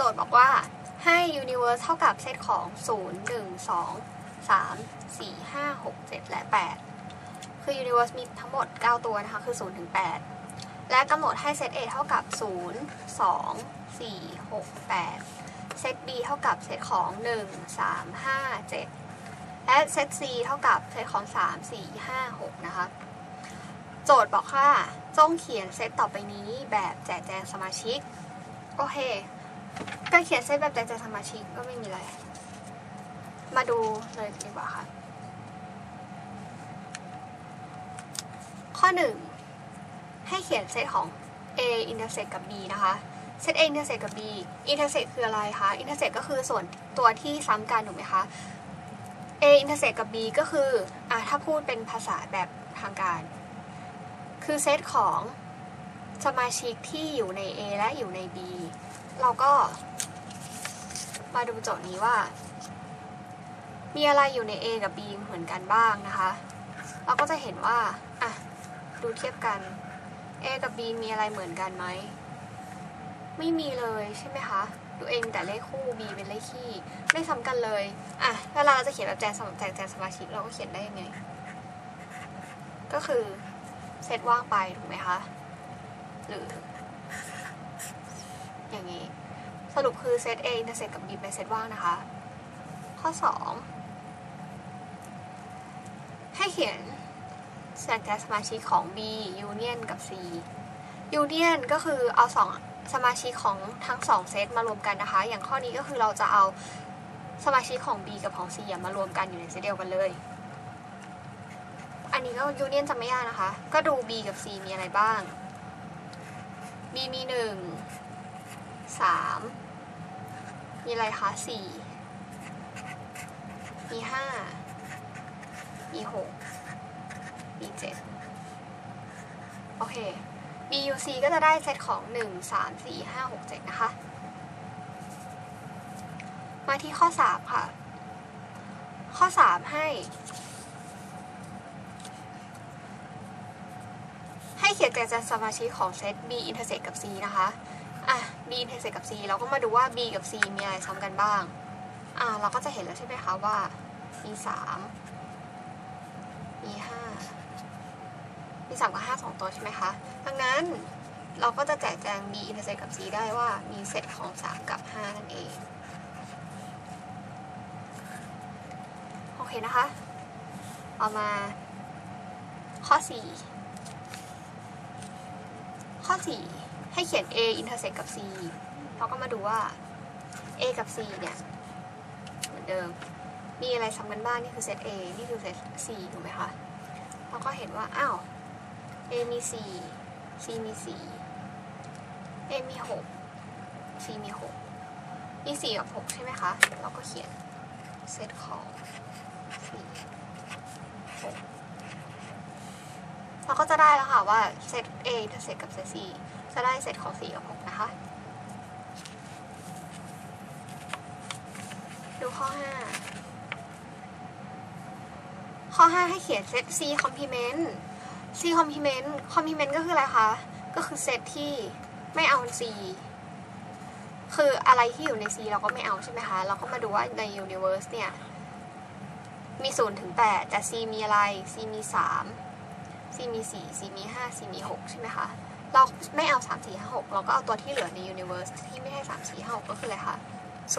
โจทย์บอกว่าให้ universe เท่ากับเซตของ 0 1 2 3 4 5 6 7 และ 8 คือ universe มีทั้งหมด 9 ตัวนะคะ คือ 0 ถึง 8 และกำหนดให้เซต A เท่ากับ 0 2 4 6 8 เซต B เท่ากับเซตของ 1 3 5 7 และเซต C เท่ากับเซตของ 3 4 5 6 นะคะ โจทย์บอกว่าจงเขียนเซตต่อไปนี้แบบแจกแจงสมาชิก โอเค การเขียนเซตแบบแจกแจงสมาชิกก็ไม่มีอะไร มาดูเลยดีกว่าค่ะ ข้อ 1 ให้เขียนเซตของ A intersect กับ B นะคะเซต A intersect กับ B intersect คืออะไรคะ intersect ก็คือส่วนตัวที่ซ้ำกันถูกไหมคะ A intersect กับ B ก็คืออะถ้าพูดเป็นภาษาแบบทางการ คือเซตของสมาชิกที่อยู่ใน A และอยู่ใน B เราก็ มาดูโจทย์นี้ว่า มีอะไรอยู่ใน A กับ B เหมือนกันบ้างนะคะ เราก็จะเห็นว่าอะดูเทียบกัน A กับ B มีอะไรเหมือนกันไหม ไม่มีเลยใช่ไหมคะดูเองแต่เลขคู่ B เป็นเลขคี่ ไม่ซ้ำกันเลย อะเวลาเราจะเขียนแบบแจกสมแจกแจกสมาชิกเราก็เขียนได้ยังไง ก็คือเซตว่างไปถูกไหมคะ หรือ อย่างนี้ สรุปคือเซต A อินเตอร์เซกกับ B เป็นเซตว่างนะคะ ข้อ 2 ให้เขียนแสดงสมาชิกของ B Union กับ C Union ก็คือเอาสองสมาชิกของทั้งสองเซตมารวมกันนะคะ อย่างข้อนี้ก็คือเราจะเอาสมาชิกของ B กับของ C มารวมกันอยู่ในเซตเดียวกันเลย อันนี้ก็ยูเนียนจะไม่ยากนะคะ ก็ดู B กับ C มีอะไรบ้าง B มีหนึ่ง สามมีอะไรคะสี่มีห้ามีหกมีเจ็ดโอเค B U C ก็จะได้เซตของหนึ่งสามสี่ห้าหกเจ็ดนะคะ มาที่ข้อสามค่ะ ข้อสามให้ ให้เขียนแต่จะสมาชิกของเซต B intersect กับ C นะคะ อะ B intersect กับ C เราก็มาดูว่า B กับ C มีอะไรซ้ำกันบ้าง อะเราก็จะเห็นแล้วใช่ไหมคะว่ามีสามมีห้ามีสามกับห้าสองตัวใช่ไหมคะ ดังนั้นเราก็จะแจกแจง B intersect กับ C ได้ว่ามีเซตของสามกับห้านั่นเอง โอเคนะคะ เอามาข้อสี่ข้อ 4 ให้เขียน A intersect กับ C เราก็มาดูว่า A กับ C เนี่ยเหมือนเดิม มีอะไรซ้ำกันบ้างนี่คือเซต A นี่คือเซต C ถูกไหมคะเราก็เห็นว่า อ้าว A มี 4 C มี 4 A มี 6 C มี 6 มี 4 กับ 6 ใช่ไหมคะ เราก็เขียนเซตของ 4 6เราก็จะได้แล้วค่ะว่าเซต A กับเซตกับเซต C จะได้เซตของ4กับ6นะคะ ดูข้อ 5 ข้อ 5 ให้เขียนเซต C complement C complement complement ก็คืออะไรคะ ก็คือเซตที่ไม่เอา C คืออะไรที่อยู่ใน C เราก็ไม่เอาใช่ไหมคะ เราก็มาดูว่าใน universe เนี่ย มี 0 ถึง 8 แต่ C มีอะไร C มี 3 C มี 4 C มี 5 C มี 6 ใช่ไหมคะ เราไม่เอา 3 4 5 6 เราก็เอาตัวที่เหลือใน universe ที่ไม่ใช่ 3 4 5 6 ก็คืออะไรคะ 0 1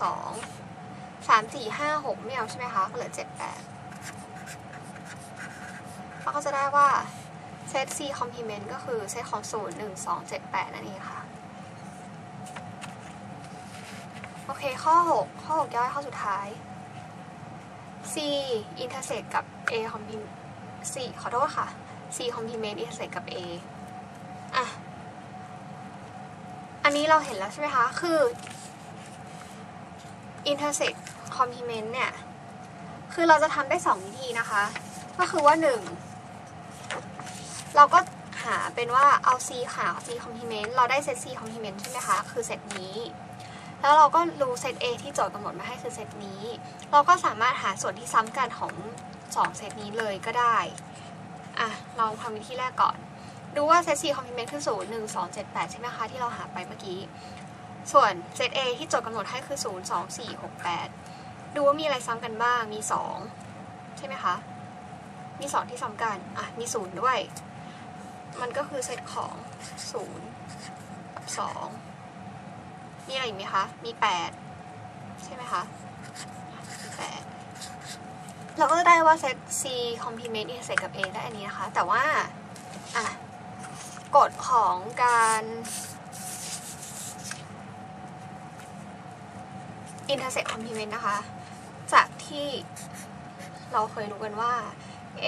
2 3 4 5 6 ไม่เอาใช่ไหมคะ ก็เหลือ 7 8เราก็จะได้ว่าเซต C complement ก็คือเซตของ 0 1 2 7 8 นั่นเองค่ะ โอเค ข้อ 6 ข้อ 6 ย่อยข้อสุดท้าย C intersect กับ A complement C ขอโทษค่ะ C complement intersect กับ A อะ อันนี้เราเห็นแล้วใช่ไหมคะ คือ intersect complement เนี่ย คือเราจะทำได้ 2 วิธีนะคะ ก็คือว่า 1 เราก็หาเป็นว่าเอา C หา C complement เราได้เซต C complement ใช่ไหมคะ คือเซตนี้ แล้วเราก็รู้เซต A ที่โจทย์กำหนดมาให้คือเซตนี้ เราก็สามารถหาส่วนที่ซ้ำกันของ2เซตนี้เลยก็ได้ อะลองทำวิธีแรกก่อน ดูว่าเซต C คอมพลีเมนต์คือ0 1 2 7 8 ใช่ไหมคะที่เราหาไปเมื่อกี้ ส่วนเซต A ที่โจทย์กำหนดให้คือ 0 2 4 6 8 ดูว่ามีอะไรซ้ำกันบ้าง มี 2 ใช่ไหมคะ มี 2 ที่ซ้ำกัน อะ มี 0 ด้วย มันก็คือเซตของ 0 กับ 2 มีอะไรอีกไหมคะ มี8ใช่ไหมคะมี8เราก็จะได้ว่าเซต C complement intersect กับ A ได้อันนี้นะคะ แต่ว่า อะ กฎของการ intersect complement นะคะ จากที่เราเคยรู้กันว่า A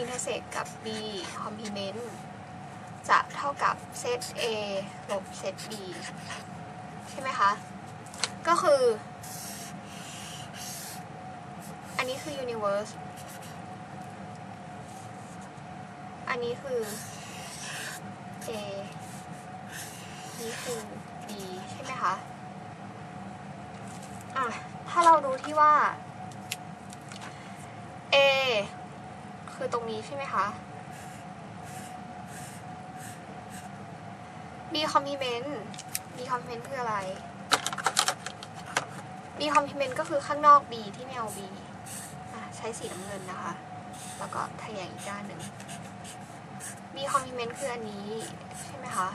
intersect กับ B complement จะเท่ากับเซต A ลบเซต B ใช่ไหมคะ ก็คือ อันนี้คือ universe อันนี้คือ A นี่คือ B ใช่ไหมคะ อะ ถ้าเราดูที่ว่า A คือตรงนี้ใช่ไหมคะ B complement B complement คืออะไร B complement ก็คือข้างนอก B ที่ไม่เอา B ใช้สีน้ำเงินนะคะ แล้วก็ทะแยงอีกด้านหนึ่ง B complement คืออันนี้ ใช่ไหมคะ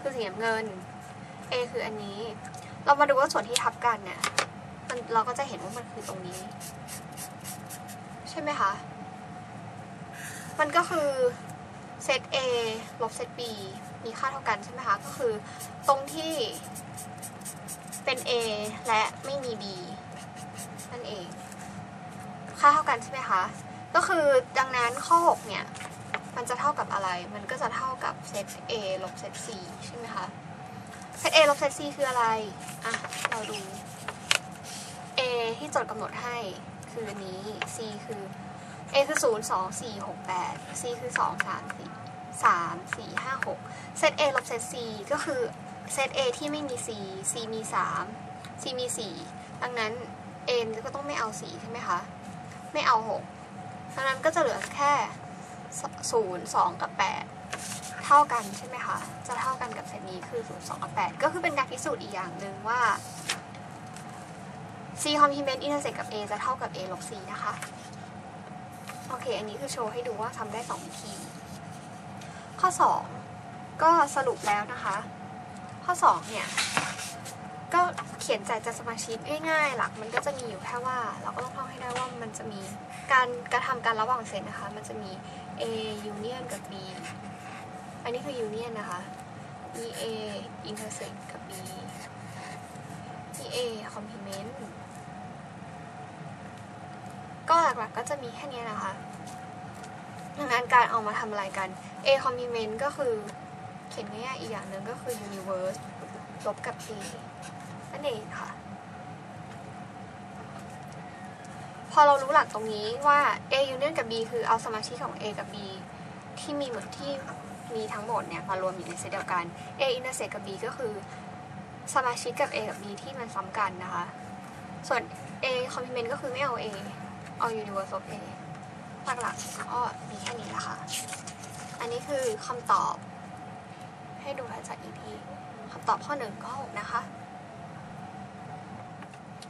คือสีน้ำเงิน A คืออันนี้ เรามาดูว่าส่วนที่ทับกันเนี่ยมันเราก็จะเห็นว่ามันคือตรงนี้ ใช่ไหมคะ มันก็คือเซต A ลบเซต B มีค่าเท่ากันใช่ไหมคะ ก็คือตรงที่เป็น A และไม่มี B นั่นเอง ค่าเท่ากันใช่ไหมคะ ก็คือดังนั้นข้อ 6 เนี่ย มันจะเท่ากับอะไร มันก็จะเท่ากับเซต A ลบเซต C ใช่ไหมคะเซต A ลบเซต C คืออะไร อะ เราดู A ที่โจทย์กำหนดให้คืออันนี้ C คือ A คือ 0 2 4 6 8 C คือ 2 3 4 3 4 5 6 เซต A ลบเซต C ก็คือเซต A ที่ไม่มี C C มี 3 C มี 4 ดังนั้น A ก็ต้องไม่เอา 4 ใช่ไหมคะ ไม่เอา 6 ดังนั้นก็จะเหลือแค่ 0 2 กับ 8 เท่ากันใช่ไหมคะ จะเท่ากันกับเซตนี้คือ 0 2 กับ 8 ก็คือเป็นการพิสูจน์อีกอย่างหนึ่งว่า C complement intersect กับ A จะเท่ากับ A ลบ C นะคะ โอเค อันนี้คือโชว์ให้ดูว่าทำได้ 2 วิธี ข้อ 2 ก็สรุปแล้วนะคะ ข้อ 2 เนี่ย ก็เขียนจ่ายจากสมาชิกง่ายๆ หลักมันก็จะมีอยู่แค่ว่า เราก็ต้องท่องให้ได้ว่ามันจะมีการกระทำการระหว่างเซตนะคะ มันจะมี A union กับ B อันนี้คือ union นะคะมี A intersect กับ B มี A complement ก็หลักๆก็จะมีแค่นี้นะคะ ดังนั้นการเอามาทำอะไรกัน A complement ก็คือเขียนง่ายๆอีกอย่างหนึ่งก็คือ universe ลบกับ A นั่นเองค่ะ พอเรารู้หลักตรงนี้ว่า A union กับ B คือเอาสมาชิกของ A กับ B ที่มีหมดที่มีทั้งหมดเนี่ยมารวมอยู่ในเซตเดียวกัน A intersect กับ B ก็คือสมาชิกกับ A กับ B ที่มันซ้ำกันนะคะ ส่วน A complement ก็คือไม่เอา A เอา universe of A หลักๆก็มีแค่นี้แหละค่ะ อันนี้คือคำตอบ ให้ดูทัดๆอีกทีคำตอบข้อหนึ่งข้อหกนะคะ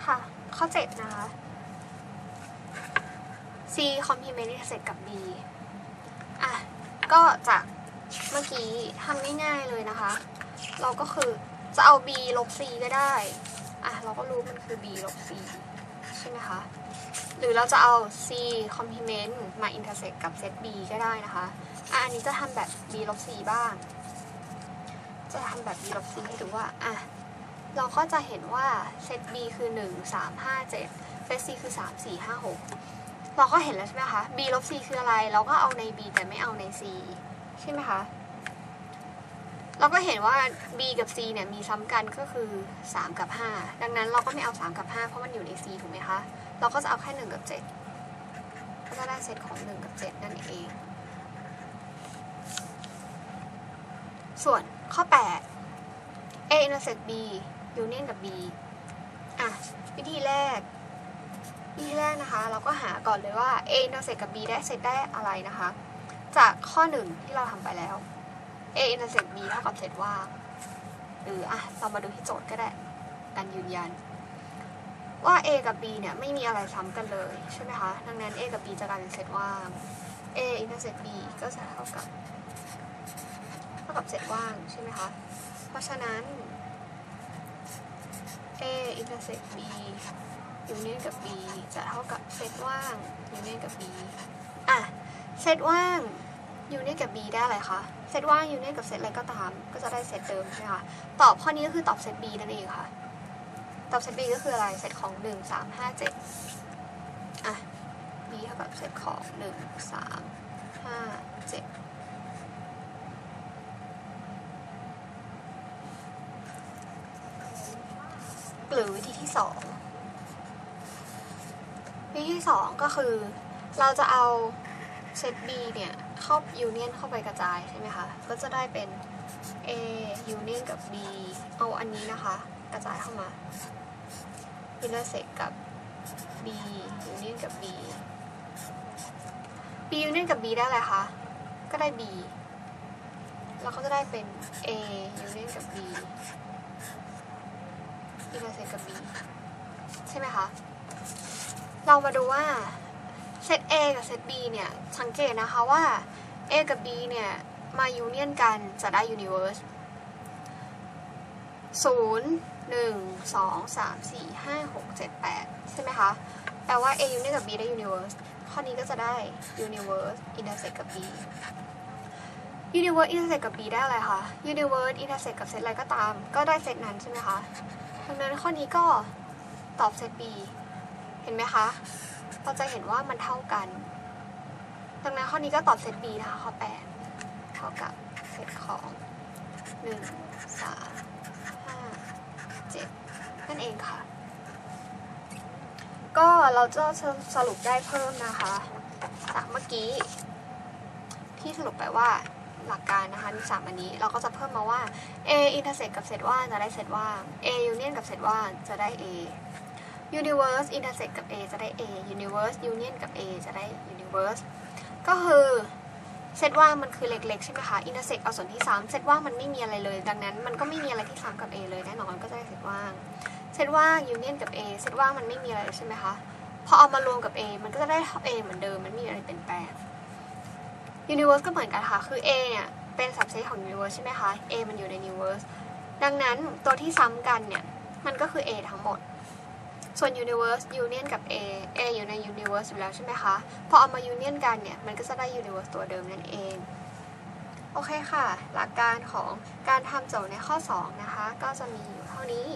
ค่ะ ข้อเจ็ดนะคะ C complement intersect กับ B อะ ก็จากเมื่อกี้ทำง่ายๆเลยนะคะ เราก็คือจะเอา b ลบ c ก็ได้ อะ เราก็รู้มันคือ b ลบ c ใช่ไหมคะ หรือเราจะเอา c complement มา intersect กับ set b ก็ได้นะคะอะอันนี้จะทำแบบ b ลบ c บ้าง จะทำแบบ b ลบ c ให้ดูว่าอะเราก็จะเห็นว่า set b คือ 1 3 5 7 set c คือ 3 4 5 6 เราก็เห็นแล้วใช่ไหมคะ b ลบ c คืออะไร เราก็เอาใน b แต่ไม่เอาใน c ใช่ไหมคะ เราก็เห็นว่า b กับ c เนี่ยมีซ้ำกันก็คือ 3 กับ 5 ดังนั้นเราก็ไม่เอา 3 กับ 5 เพราะมันอยู่ใน c ถูกไหมคะ เราก็จะเอาแค่1กับ 7 ก็จะได้เซตของ 1 กับ 7 นั่นเอง ส่วนข้อ 8 a intersect b union กับ b อะ วิธีแรก วิธีแรกนะคะ เราก็หาก่อนเลยว่า a intersect กับ b ได้เซตได้อะไรนะคะ จากข้อ 1 ที่เราทำไปแล้ว A intersect B เท่ากับเซตว่างหรืออะ เรามาดูที่โจทย์ก็ได้ การยืนยัน ว่า A กับ B เนี่ยไม่มีอะไรซ้ำกันเลยใช่ไหมคะ ดังนั้น A กับ B จะกลายเป็นเซตว่าง A intersect B ก็จะเท่ากับ เท่ากับเซตว่างใช่ไหมคะ เพราะฉะนั้น A intersect B ยูเนี่ยนกับ B จะเท่ากับเซตว่างยูเนี่ยนกับ B อะ เซตว่างยูเนียนกับ B ได้อะไรคะ เซตว่างยูเนียนกับเซตอะไรก็ตาม ก็จะได้เซตเดิมใช่ไหมคะ ตอบข้อนี้ก็คือตอบเซต B นั่นเองค่ะ ตอบเซต B ก็คืออะไร เซตของ 1 3 5 7 อะ B เท่ากับเซตของ 1 3 5 7 หรือวิธีที่สองวิธีที่สองก็คือเราจะเอาเซต B เนี่ยเข้ายูเนียนเข้าไปกระจายใช่ไหมคะ ก็จะได้เป็น A ยูเนียนกับ B เอาอันนี้นะคะ กระจายเข้ามา winner set กับ b union กับ b b union กับ b ได้อะไรคะ ก็ได้ b แล้วก็จะได้เป็น a union กับ b inner set กับ b ใช่ไหมคะ เรามาดูว่าเซต A กับเซต B เนี่ยสังเกตนะคะว่า A กับ B เนี่ยมายูเนียนกันจะได้ยูนิเวอร์สศูนย์ 1 2 3 4 5 6 7 8 ใช่ไหมคะ แปลว่า A unit กับ B ได้ universe ข้อนี้ก็จะได้ universe intersect กับ B universe intersect กับ B ได้อะไรคะ universe intersect กับเซตอะไรก็ตาม ก็ได้เซตนั้นใช่ไหมคะดังนั้นข้อนี้ก็ตอบเซต B เห็นไหมคะ เราจะเห็นว่ามันเท่ากัน ดังนั้นข้อนี้ก็ตอบเซต B นะคะข้อ 8 เท่ากับเซตของ 1 3 นั่นเองค่ะ ก็เราจะสรุปได้เพิ่มนะคะ จากเมื่อกี้ที่สรุปไปว่าหลักการนะคะมีสามอันนี้เราก็จะเพิ่มมาว่า A intersect กับเซตว่างจะได้เซตว่าง A union กับเซตว่างจะได้ A universe intersect กับ A จะได้ A universe union กับ A จะได้ universe ก็คือเซตว่างมันคือเล็กๆ ใช่ไหมคะ intersect เอาส่วนที่3เซตว่างมันไม่มีอะไรเลย ดังนั้นมันก็ไม่มีอะไรที่ซ้ำกับ A เลยแน่นอนก็จะได้เซตว่าง เซตว่าง union กับ A เซตว่างมันไม่มีอะไรใช่ไหมคะพอเอามารวมกับ A มันก็จะได้ A เหมือนเดิมมันไม่มีอะไรเปลี่ยนแปลง universe ก็เหมือนกันค่ะ คือ A เนี่ยเป็น subset ของ universe ใช่ไหมคะ A มันอยู่ใน universe ดังนั้นตัวที่ซ้ำกันเนี่ย มันก็คือ A ทั้งหมด ส่วน universe union กับ A A อยู่ใน universe อยู่แล้วใช่ไหมคะ พอเอามา union กันเนี่ย มันก็จะได้ universe ตัวเดิมนั่นเอง โอเคค่ะ หลักการของการทำโจทย์ในข้อ 2 นะคะ ก็จะมีอยู่เท่านี้